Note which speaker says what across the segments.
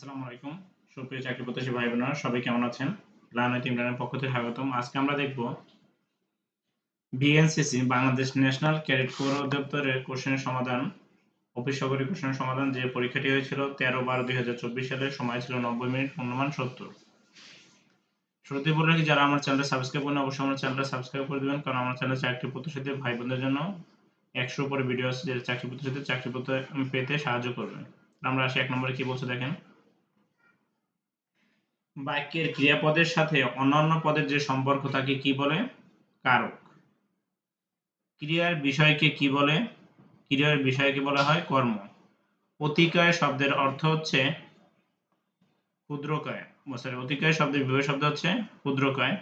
Speaker 1: আসসালামু আলাইকুম। সুপ্রিয় চাকরি প্রত্যাশী ভাই বোনেরা সবাই কেমন আছেন? রাজনৈতিক ইমরানের পক্ষ থেকে স্বাগতম। আজকে আমরা দেখব BNCC, Bangladesh national cadet corps অধিদপ্তরের কোশ্চেনের সমাধান অফিস সহকারী কোশ্চেনের সমাধান যে পরীক্ষাটি হয়েছিল তেরো বারো দুই হাজার চব্বিশ সালে, সময় ছিল নব্বই মিনিট পূর্ণমান সত্তর। শুরুতে বলে রাখি, যারা আমার চ্যানেলটা সাবস্ক্রাইব করেন অবশ্যই আমার চ্যানেলটা সাবস্ক্রাইব করে দেবেন, কারণ আমার চ্যানেলে চাকরি প্রত্যাশীদের ভাই বোনদের জন্য একশো উপরে ভিডিও আছে, যে চাকরি প্রত্যাশীদের চাকরি পেতে সাহায্য করবে। আমরা আসি এক নম্বরে, কি বলছে দেখেন। বাক্যের ক্রিয়াপদের সাথে অন্যান্য পদের যে সম্পর্ক তাকে কি বলে? কারক। ক্রিয়ার বিষয়কে কি বলে? ক্রিয়ার বিষয়কে বলা হয় কর্ম। অতিকায় শব্দের অর্থ হচ্ছে ক্ষুদ্রকায়। সরি অতিকায় শব্দের বিভয় শব্দ হচ্ছে ক্ষুদ্রকায়।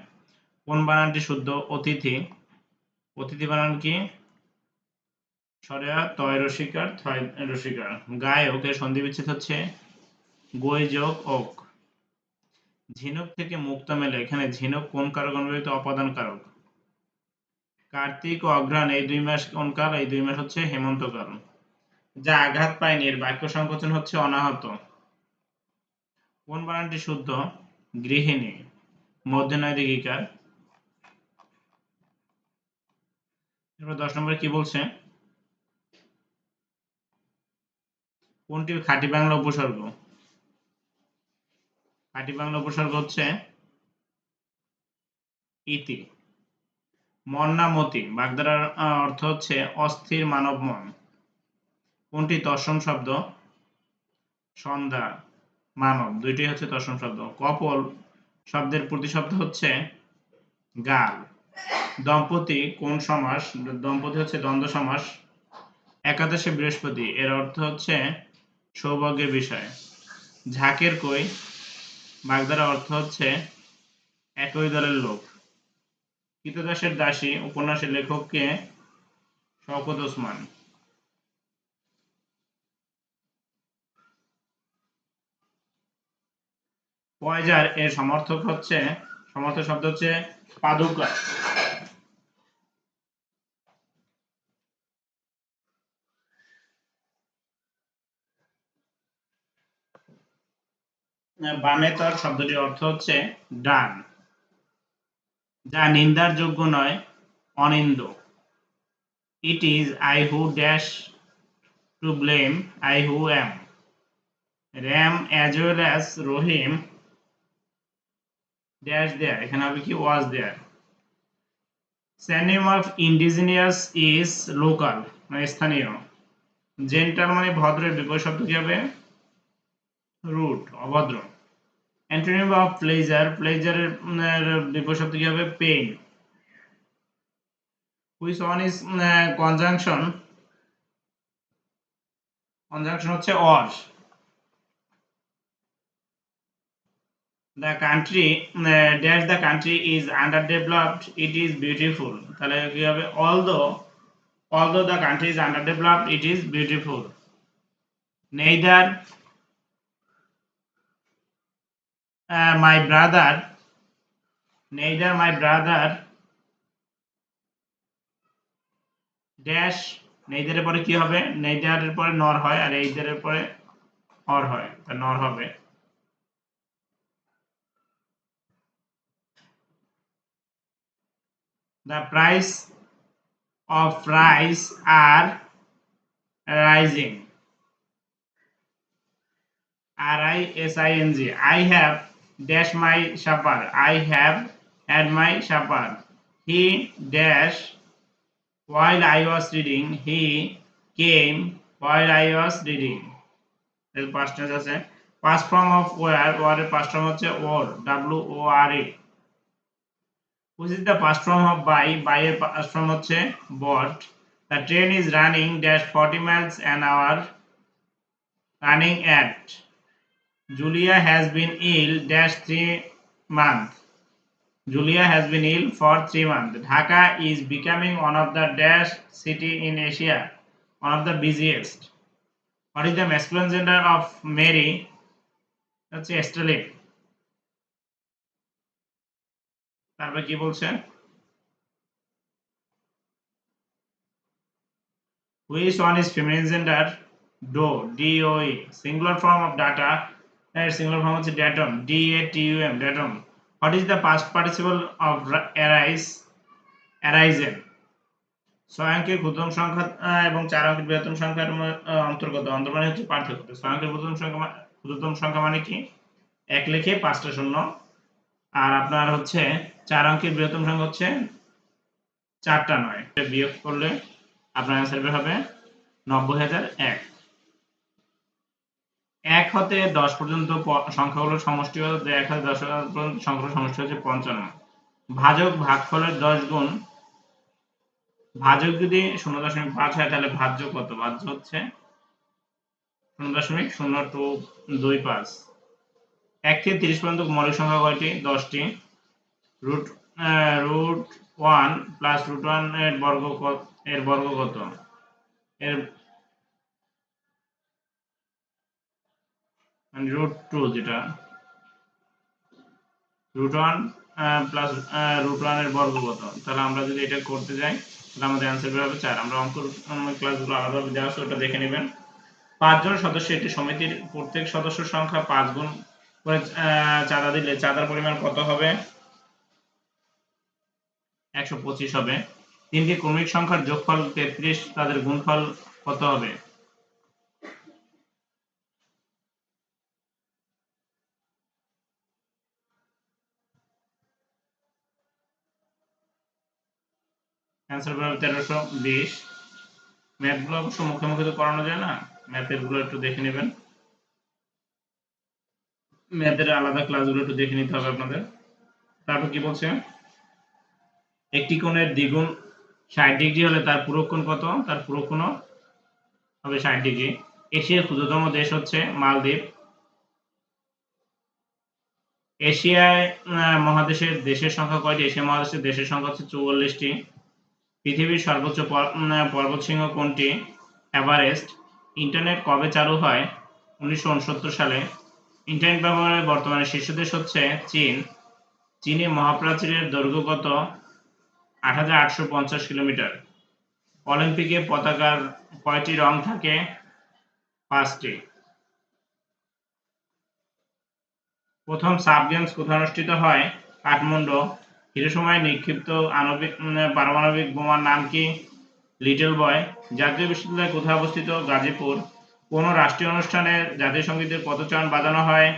Speaker 1: কোন বানানটি শুদ্ধ? অতিথি। অতিথি বানান কি? সরেয়া, তয় রসিকার, থয় রসিকার। গায়ক এর সন্ধি বিচ্ছেদ হচ্ছে গই যোগ ওক। ঝিনুক থেকে মুক্ত মেলে। এখানে ঝিনুক কোন কারক অনুযায়ী অপাদান কারক কার্তিক ও অঘ্রাণ, এই দুই মাস কোন কাল? এই দুই মাস হচ্ছে হেমন্তকাল যা আঘাত পায়নি, এর বাক্য সংকোচন হচ্ছে অনাহত। কোন বানানটি শুদ্ধ? গৃহিণী মধ্যনয় দিকিকার এরপর দশ নম্বরে কি বলছে? কোনটি খাঁটি বাংলা উপসর্গ? খাঁটি বাংলা উপসর্গ হচ্ছে ইতি। মন না মতি বাগধারার আহ, অর্থ হচ্ছে অস্থির মানব মন। কোনটি? তৎসম শব্দ সন্ধ্যা মানব। দুইটি হচ্ছে তৎসম শব্দ। কপল শব্দের প্রতিশব্দ হচ্ছে গাল। দম্পতি কোন সমাস? দম্পতি হচ্ছে দ্বন্দ্ব সমাস। একাদশে বৃহস্পতি এর অর্থ হচ্ছে সৌভাগ্যের বিষয়। ঝাঁকের কই? বাগধারা অর্থ হচ্ছে, একই দলের লোক। কৃতদাসের দাসী উপন্যাসের লেখককে শওকত ওসমান। পয়জার এর সমর্থক হচ্ছে, সমর্থক শব্দ হচ্ছে পাদুকা। বামেতর শব্দটির অর্থ হচ্ছে ডান। যা নিন্দার যোগ্য নয়, অনিন্দ। It is I who dash to blame I who am Ram as well as Rahim dash there এখানে হবে কি was there synonym of indigenous is local মানে স্থানীয়। জেন্টাল মানে ভদ্রের বিপরীত শব্দ কি হবে? রুট অভদ্র অ্যান্টোনিম অফ প্লেজার প্লেজারের বিপরীত কি হবে pain which one is conjunction conjunction হচ্ছে or the country uh, dash the country is underdeveloped it is beautiful তাহলে কি হবে although although the country is underdeveloped it is beautiful neither uh, my brother neither my brother dash neither এর পরে কি হবে এর পরে নর হয় আর এর পরে অর হয় তা নর হবে the price of rice are rising r i s i n g i have dash my supper i have had my supper he dash while i was reading he came while i was reading past tense আছে past form of where এর past form হচ্ছে or w o r e which is the past form of by by এর past form হচ্ছে bought the train is running dash 40 miles an hour running at Julia has been ill dash 3 months Julia has been ill for 3 months Dhaka is becoming one of the dash city in Asia one of the busiest what is the masculine gender of Mary হচ্ছে এস্টেলিন তারপর কি বলছে which one is feminine gender do d o e singular form of data এর singular form হচ্ছে datum D A T U M datum what is the past participle of arise arisen ছয় অঙ্কের ক্ষুদ্রতম সংখ্যা এবং চার অঙ্কের বৃহত্তম সংখ্যার অন্তর্গত অন্তর মানে হচ্ছে পার্থক্য ছয় অঙ্কের সংখ্যা ক্ষুদ্রতম সংখ্যা মানে কি এক লিখে পাঁচটা শূন্য আর আপনার হচ্ছে চার অঙ্কের বৃহত্তম সংখ্যা হচ্ছে চারটা নয় বিয়োগ করলে আপনার অ্যান্সার হবে নব্বই হাজার এক। এক হতে দশ পর্যন্ত সংখ্যাগুলোর সমষ্টি হচ্ছে এক হতে দশ পর্যন্ত সংখ্যাগুলোর সমষ্টি হচ্ছে পঞ্চান্ন। ভাজক ভাগফলের দশ গুণ। ভাজক যদি শূন্য দশমিক পাঁচ হয়, তাহলে ভাজ্য কত? ভাজ্য হচ্ছে শূন্য দশমিক শূন্য টু দুই পাঁচ। এক থেকে তিরিশ পর্যন্ত মৌলিক সংখ্যা কয়টি? দশটি। Root root one plus root ওয়ানের বর্গ এর বর্গ কত? এর রুট টু যেটা। রুট ওয়ান প্লাস রুট ওয়ানের বর্গ কত? তাহলে আমরা যদি এটা করতে যাই, তাহলে আমাদের অ্যান্সার বের হবে চার। আমরা অঙ্ক ক্লাসগুলো আলাদাভাবে দেওয়া আছে, ওটা দেখে নেবেন। পাঁচজন সদস্য, একটি সমিতির প্রত্যেক সদস্যের সংখ্যা পাঁচ গুণ করে চাঁদা দিলে চাঁদার পরিমাণ কত হবে? একশো পঁচিশ হবে। তিনটি ক্রমিক সংখ্যার যোগফল তেত্রিশ, তাদের গুণফল কত হবে? অ্যান্সার বের হবে তেরোশো বিশ। ম্যাথগুলো অবশ্য মুখে মুখে তো করানো যায় না। ম্যাথেরগুলো একটু দেখে নেবেন। ম্যাথের আলাদা ক্লাসগুলো একটু দেখে নিতে হবে আপনাদের। তারপর কি বলছে? একটি কোণের দ্বিগুণ ষাট ডিগ্রি হলে তার পুরো কোণ কত? তার পুরো কোণও হবে ষাট ডিগ্রি। এশিয়ার ক্ষুদ্রতম দেশ হচ্ছে মালদ্বীপ। এশিয়ায় মহাদেশের দেশের সংখ্যা কয়টি? এশিয়া মহাদেশের দেশের সংখ্যা হচ্ছে চুয়াল্লিশটি। পৃথিবীর সর্বোচ্চ পর্বতশৃঙ্গ কোনটি? এভারেস্ট। ইন্টারনেট কবে চালু হয়? উনিশশো উনসত্তর সালে। ইন্টারনেট ব্যবহারের বর্তমানে শীর্ষ দেশ হচ্ছে চীন। চীনে মহাপ্রাচীরের দৈর্ঘ্য কত? আট হাজার আটশো পঞ্চাশ কিলোমিটার। অলিম্পিকে পতাকার কয়টি রং থাকে? পাঁচটি। প্রথম সাব গেমস কোথায় অনুষ্ঠিত হয়? কাঠমান্ডু। হিরোসময় নিক্ষিপ্ত আণবিক পারমাণবিক বোমার নাম কি? লিটল বয়, জাতীয় বিশ্ববিদ্যালয় কোথায় অবস্থিত? গাজীপুর। কোন রাষ্ট্রীয় অনুষ্ঠানে জাতীয় সঙ্গীতের পদচারণ বাজানো হয়?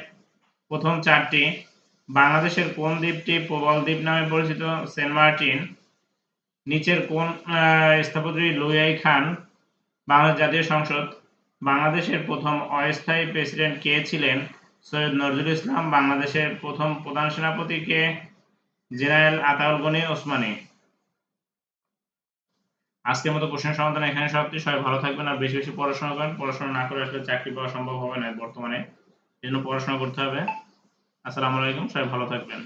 Speaker 1: প্রথম চারটি। বাংলাদেশের কোন দ্বীপটি প্রবল দ্বীপ নামে পরিচিত? Saint Martin. নিচের কোন স্থপতি লুইয়াই খান? বাংলাদেশ জাতীয় সংসদ। বাংলাদেশের প্রথম অস্থায়ী প্রেসিডেন্ট কে ছিলেন? সৈয়দ নজরুল ইসলাম। বাংলাদেশের প্রথম প্রধান সেনাপতি কে? জেনারেল আতাউল গনি ওসমানী। আজকের মতো প্রশ্নের সমাধান এখানে সমাপ্তি। সবাই ভালো থাকবেন আর বেশি বেশি পড়াশোনা করেন। পড়াশোনা না করে আসলে চাকরি পাওয়া সম্ভব হবে না বর্তমানে। এই জন্য পড়াশোনা করতে হবে। আসসালামু আলাইকুম। সবাই ভালো থাকবেন।